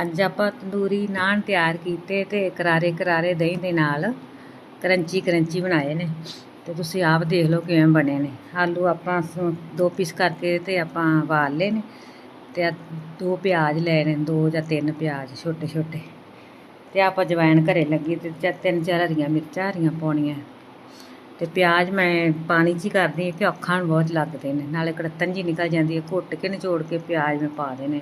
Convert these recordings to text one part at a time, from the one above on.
ਅੱਜ ਆਪਾਂ ਤੰਦੂਰੀ ਨਾਨ ਤਿਆਰ ਕੀਤੇ ਤੇ ਕਰਾਰੇ ਕਰਾਰੇ ਦਹੀਂ ਦੇ ਨਾਲ ਕਰੰਚੀ ਕਰੰਚੀ ਬਣਾਏ ਨੇ। ਤੇ ਤੁਸੀਂ ਆਪ ਦੇਖ ਲਓ ਕਿਵੇਂ ਬਣੇ ਨੇ। ਆਲੂ ਆਪਾਂ ਸ- ਦੋ ਪੀਸ ਕਰਕੇ ਤੇ ਆਪਾਂ ਵਾਲ ਲਏ ਨੇ ਤੇ ਆਹ ਦੋ ਪਿਆਜ਼ ਲਏ ਨੇ, ਦੋ ਜਾਂ ਤਿੰਨ ਪਿਆਜ਼ ਛੋਟੇ ਛੋਟੇ। ਤੇ ਆਪਾਂ ਜਵਾਇਣ ਘਰੇ ਲੱਗੀ ਤੇ ਚ ਤਿੰਨ ਚਾਰ ਹਰੀਆਂ ਮਿਰਚਾਂ ਹਰੀਆਂ ਪਾਉਣੀਆਂ। ਤੇ ਪਿਆਜ਼ ਮੈਂ ਪਾਣੀ 'ਚ ਹੀ ਕਰਦੀ ਹਾਂ ਕਿ ਅੱਖਾਂ ਨੂੰ ਬਹੁਤ ਲੱਗਦੇ ਨੇ। ਨਾਲੇ ਕੜਤਨ ਜੀ ਨਿਕਲ ਜਾਂਦੀ ਹੈ, ਘੁੱਟ ਕੇ ਨਿਚੋੜ ਕੇ ਪਿਆਜ਼ ਮੈਂ ਪਾ ਦੇਣੇ।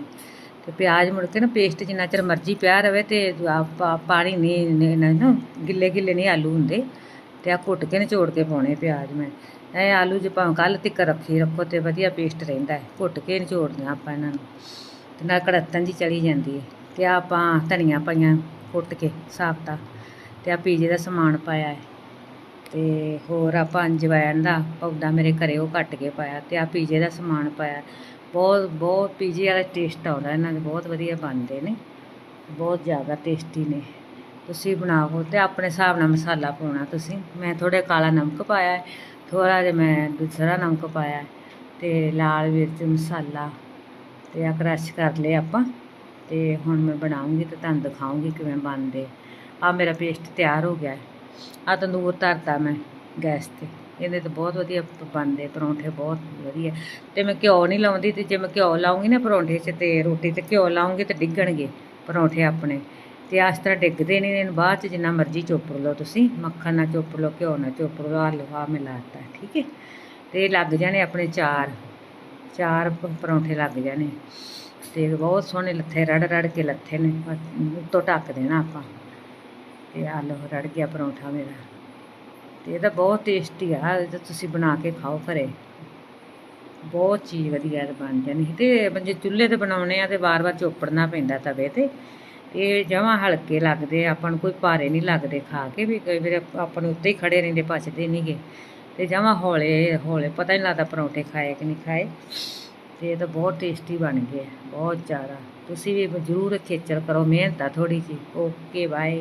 ਤੇ ਪਿਆਜ਼ ਮੁੜ ਕੇ ਨਾ ਪੇਸਟ ਜਿੰਨਾ ਚਿਰ ਮਰਜ਼ੀ ਪਿਆ ਰਵੇ ਤੇ ਪਾ- ਪਾਣੀ ਨਹੀਂ, ਨਹੀਂ- ਨਾ, ਗਿੱਲੇ ਗਿੱਲੇ ਨਹੀਂ ਆਲੂ ਹੁੰਦੇ। ਤੇ ਆ ਘੁੱਟ ਕੇ ਨਿਚੋੜ ਕੇ ਪਾਉਣੇ ਪਿਆਜ਼ ਮੈਂ। ਇਹ ਆਲੂ ਜੇ ਭਾਵੇਂ ਕੱਲ੍ਹ ਤੱਕ ਰੱਖੀ, ਰੱਖੋ ਤੇ ਵਧੀਆ ਪੇਸਟ ਰਹਿੰਦਾ ਹੈ। ਘੁੱਟ ਕੇ ਨਿਚੋੜਦੇ ਹਾਂ ਆਪਾਂ ਇਹਨਾਂ ਨੂੰ। ਤੇ ਨਾਲ ਕੜਤਨ ਜੀ ਚਲੀ ਜਾਂਦੀ ਹੈ। ਤੇ ਆਹ ਆਪਾਂ ਧਨੀਆ ਪਾਈਆਂ ਕੁੱਟ ਕੇ ਸਾਫਤਾ ਤੇ ਆ ਪੀਜੇ ਦਾ ਸਮਾਨ ਪਾਇਆ ਹੈ। ਤੇ ਹੋਰ ਆਪਾਂ ਅੰਜਵਾਇਣ ਦਾ ਪੌਦਾ ਮੇਰੇ ਘਰੇ ਉਹ ਕੱਟ ਕੇ ਪਾਇਆ। ਤੇ ਆ ਪੀਜੇ ਦਾ ਸਮਾਨ ਪਾਇਆ। ਬਹੁਤ ਬਹੁਤ ਪੀਜੇ ਵਾਲਾ ਟੇਸਟ ਆਉਂਦਾ ਇਹਨਾਂ ਦੇ ਬਹੁਤ ਵਧੀਆ ਬਣਦੇ ਨੇ, ਬਹੁਤ ਜ਼ਿਆਦਾ ਟੇਸਟੀ ਨੇ। ਤੁਸੀਂ ਬਣਾਓ ਤੇ ਆਪਣੇ ਹਿਸਾਬ ਨਾਲ ਮਸਾਲਾ ਪਾਉਣਾ ਤੁਸੀਂ। ਮੈਂ ਥੋੜਾ ਕਾਲਾ ਨਮਕ ਪਾਇਆ ਹੈ ਥੋੜਾ ਜਿਹਾ ਮੈਂ ਦੂਸਰਾ ਨਮਕ ਪਾਇਆ ਹੈ ਤੇ ਲਾਲ ਮਿਰਚ, ਮਸਾਲਾ ਤੇ ਆ ਕ੍ਰਸ਼ ਕਰ ਲਏ ਆਪਾਂ। ਤੇ ਹੁਣ ਮੈਂ ਬਣਾਉਂਗੀ ਤੇ ਤੁਹਾਨੂੰ ਦਿਖਾਉਂਗੀ ਕਿਵੇਂ ਬਣਦੇ। ਆ ਮੇਰਾ ਪੇਸਟ ਤਿਆਰ ਹੋ ਗਿਆ। ਹੈ ਆ ਤੰਦੂਰ ਧਰਤਾ ਮੈਂ ਗੈਸ ਤੇ। ਇਹਦੇ ਤਾਂ ਬਹੁਤ ਵਧੀਆ ਬਣਦੇ, ਪਰੌਂਠੇ ਬਹੁਤ ਵਧੀਆ। ਤੇ ਮੈਂ ਘਿਓ ਨਹੀਂ ਲਾਉਂਦੀ ਤੇ ਜੇ ਮੈਂ ਘਿਓ ਲਾਉਂਗੀ ਨਾ ਪਰੌਂਠੇ 'ਚ ਤੇ ਰੋਟੀ ਤੇ ਘਿਓ ਲਾਉਂਗੀ ਤੇ ਡਿੱਗਣਗੇ ਪਰੌਂਠੇ ਆਪਣੇ। ਤੇ ਇਸ ਤਰ੍ਹਾਂ ਡਿੱਗਦੇ ਨਹੀਂ, ਇਹਨੂੰ ਬਾਅਦ 'ਚ ਜਿੰਨਾ ਮਰਜ਼ੀ ਚੋਪੜ ਲਓ ਤੁਸੀਂ, ਮੱਖਣ ਨਾਲ ਚੋਪੜ ਲਓ, ਘਿਓ ਨਾਲ ਚੋਪੜ ਲਓ ਆਲੂ ਆ ਮੈਂ ਲਾਤਾ ਠੀਕ ਹੈ? ਤੇ ਲੱਗ ਜਾਣੇ ਆਪਣੇ ਚਾਰ ਚਾਰ ਪਰੌਂਠੇ ਲੱਗ ਜਾਣੇ। ਤੇ ਬਹੁਤ ਸੋਹਣੇ ਲੱਥੇ, ਰੜ ਰੜ ਕੇ ਲੱਥੇ ਨੇ ਉੱਤੋਂ ਢੱਕ ਦੇਣਾ ਆਪਾਂ। ਤੇ ਆਲੂ ਰੜ ਗਿਆ ਪਰੌਂਠਾ ਮੇਰਾ। ਤੇ ਇਹਦਾ ਬਹੁਤ ਟੇਸਟੀ ਆ ਇਹ ਤੁਸੀਂ ਬਣਾ ਕੇ ਖਾਓ ਘਰੇ। ਬਹੁਤ ਚੀਜ਼ ਵਧੀਆ ਤੇ ਬਣ ਜਾਣੀ ਤੇ ਬੰਜੇ ਚੁੱਲ੍ਹੇ ਤੇ ਬਣਾਉਣੇ ਆ ਤੇ ਵਾਰ-ਵਾਰ ਚੋਪੜਨਾ ਪੈਂਦਾ ਤਵੇ ਤੇ। ਇਹ ਜਮਾਂ ਹਲਕੇ ਲੱਗਦੇ ਆ, ਆਪਾਂ ਨੂੰ ਕੋਈ ਭਾਰੇ ਨਹੀਂ ਲੱਗਦੇ ਖਾ ਕੇ ਵੀ ਕਈ ਵਾਰ ਆਪਾਂ ਨੂੰ ਉੱਤੇ ਹੀ ਖੜੇ ਰਹਿੰਦੇ ਪਚਦੇ ਨਹੀਂਗੇ ਤੇ ਜਮਾਂ ਹੌਲੇ ਹੌਲੇ ਪਤਾ ਨਹੀਂ ਲੱਗਦਾ ਪਰੌਂਠੇ ਖਾਏ ਕਿ ਨਹੀਂ ਖਾਏ। ਤੇ ਇਹ ਤਾਂ ਬਹੁਤ ਟੇਸਟੀ ਬਣ ਗਏ ਬਹੁਤ ਜ਼ਿਆਦਾ। ਤੁਸੀਂ ਵੀ ਜ਼ਰੂਰ ਖੇਚਲ ਕਰੋ ਮਿਹਨਤ ਆ ਥੋੜੀ ਜੀ ਓਕੇ ਬਾਏ